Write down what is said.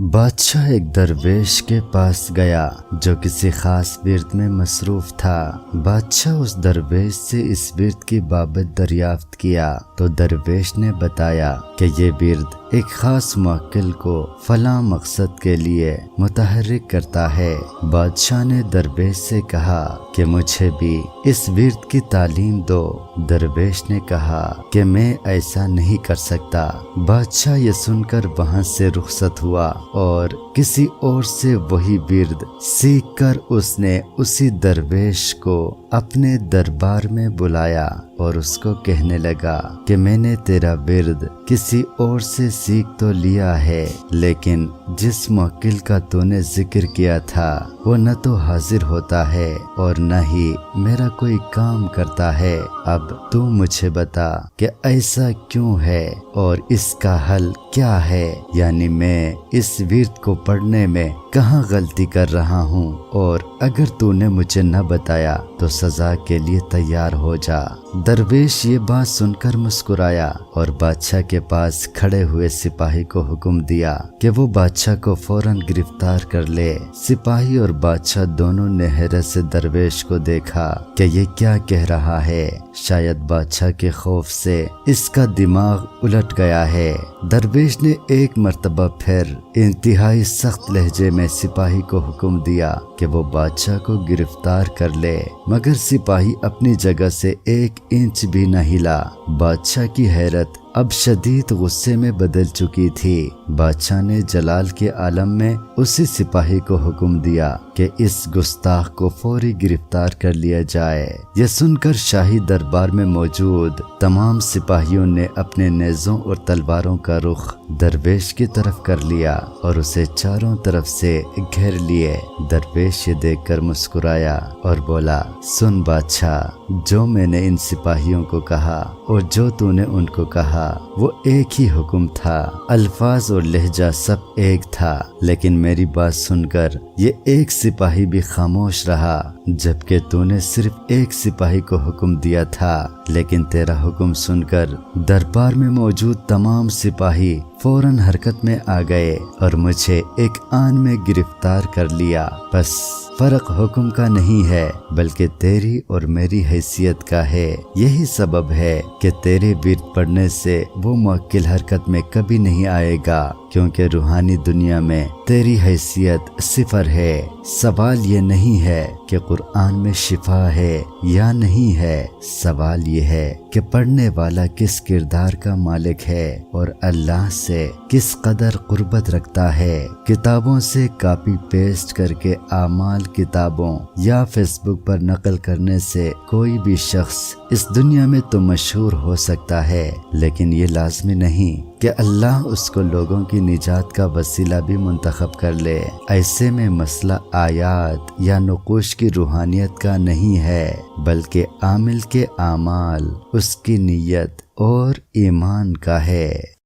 बादशाह एक दरवेश के पास गया, जो किसी खास बिरद में मसरूफ था। बादशाह उस दरवेश से इस वर्त की बाबत दरियाफ्त किया तो दरवेश ने बताया कि ये बिरद एक खास मक्ल को फला मकसद के लिए मुतहरिक करता है। बादशाह ने दरवेश से कहा कि मुझे भी इस विरद की तालीम दो। दरवेश ने कहा कि मैं ऐसा नहीं कर सकता। बादशाह ये सुनकर वहाँ से रुखसत हुआ और किसी और से वही विरद सीख कर उसने उसी दरवेश को अपने दरबार में बुलाया। और उसको कहने लगा कि मैंने तेरा विरद किसी और से सीख तो लिया है, लेकिन जिस मौकिल का तूने ज़िक्र किया था, वो न तो हाजिर होता है और न ही मेरा कोई काम करता है। अब तू मुझे बता कि ऐसा क्यों है और इसका हल क्या है? यानी मैं इस वीरत को पढ़ने में कहाँ गलती कर रहा हूँ? और अगर तूने मुझे न बताया तो सजा के लिए तैयार हो जा। दरवेश ये बात सुनकर मुस्कुराया और बादशाह के पास खड़े हुए सिपाही को हुक्म दिया कि वो बादशाह को फ़ौरन गिरफ़्तार कर ले। सिपाही और बादशाह दोनों ने हैरत से दरवेश को देखा कि ये क्या कह रहा है। शायद बादशाह के खौफ से इसका दिमाग उलट गया है। दरवेश ने एक मरतबा फिर इंतहाई सख्त लहजे में सिपाही को हुक्म दिया कि वो बादशाह को गिरफ़्तार कर ले। मगर सिपाही अपनी जगह से एक इंच भी न हिला। बादशाह की हैरत अब शदीद गुस्से में बदल चुकी थी। बादशाह ने जलाल के आलम में उसी सिपाही को हुक्म दिया कि इस गुस्ताख को फौरी गिरफ़्तार कर लिया जाए। यह सुनकर शाही दरबार में मौजूद तमाम सिपाहियों ने अपने नेजों और तलवारों का रुख दरवेश की तरफ़ कर लिया और उसे चारों तरफ़ से घेर लिए। दरवेश ये देखकर मुस्कुराया और बोला, सुन बादशाह, जो मैंने इन सिपाहियों को कहा और जो तूने उनको कहा वो एक ही हुक्म था। अल्फाज और लहजा सब एक था, लेकिन मेरी बात सुनकर ये एक सिपाही भी खामोश रहा। जबकि तूने सिर्फ़ एक सिपाही को हुक्म दिया था, लेकिन तेरा हुक्म सुनकर दरबार में मौजूद तमाम सिपाही फ़ौरन हरकत में आ गए और मुझे एक आन में गिरफ़्तार कर लिया। बस, फ़र्क हुक्म का नहीं है, बल्कि तेरी और मेरी हैसियत का है। यही सबब है कि तेरे वीर पढ़ने से वो मुक्किल हरकत में कभी नहीं आएगा, क्योंकि रूहानी दुनिया में तेरी हैसियत सिफर है। सवाल ये नहीं है कि कुरान में शिफा है या नहीं है? सवाल ये है कि पढ़ने वाला किस किरदार का मालिक है और अल्लाह से किस कदर कुर्बत रखता है? किताबों से कॉपी पेस्ट करके आमाल किताबों या फेसबुक पर नकल करने से कोई भी शख्स इस दुनिया में तो मशहूर हो सकता है, लेकिन ये लाजमी नहीं। कि अल्लाह उसको लोगों की निजात का वसीला भी मंतखब कर ले। ऐसे में मसला आयात या नकोश की रूहानियत का नहीं है, बल्कि आमिल के आमाल, उसकी नीयत और ईमान का है।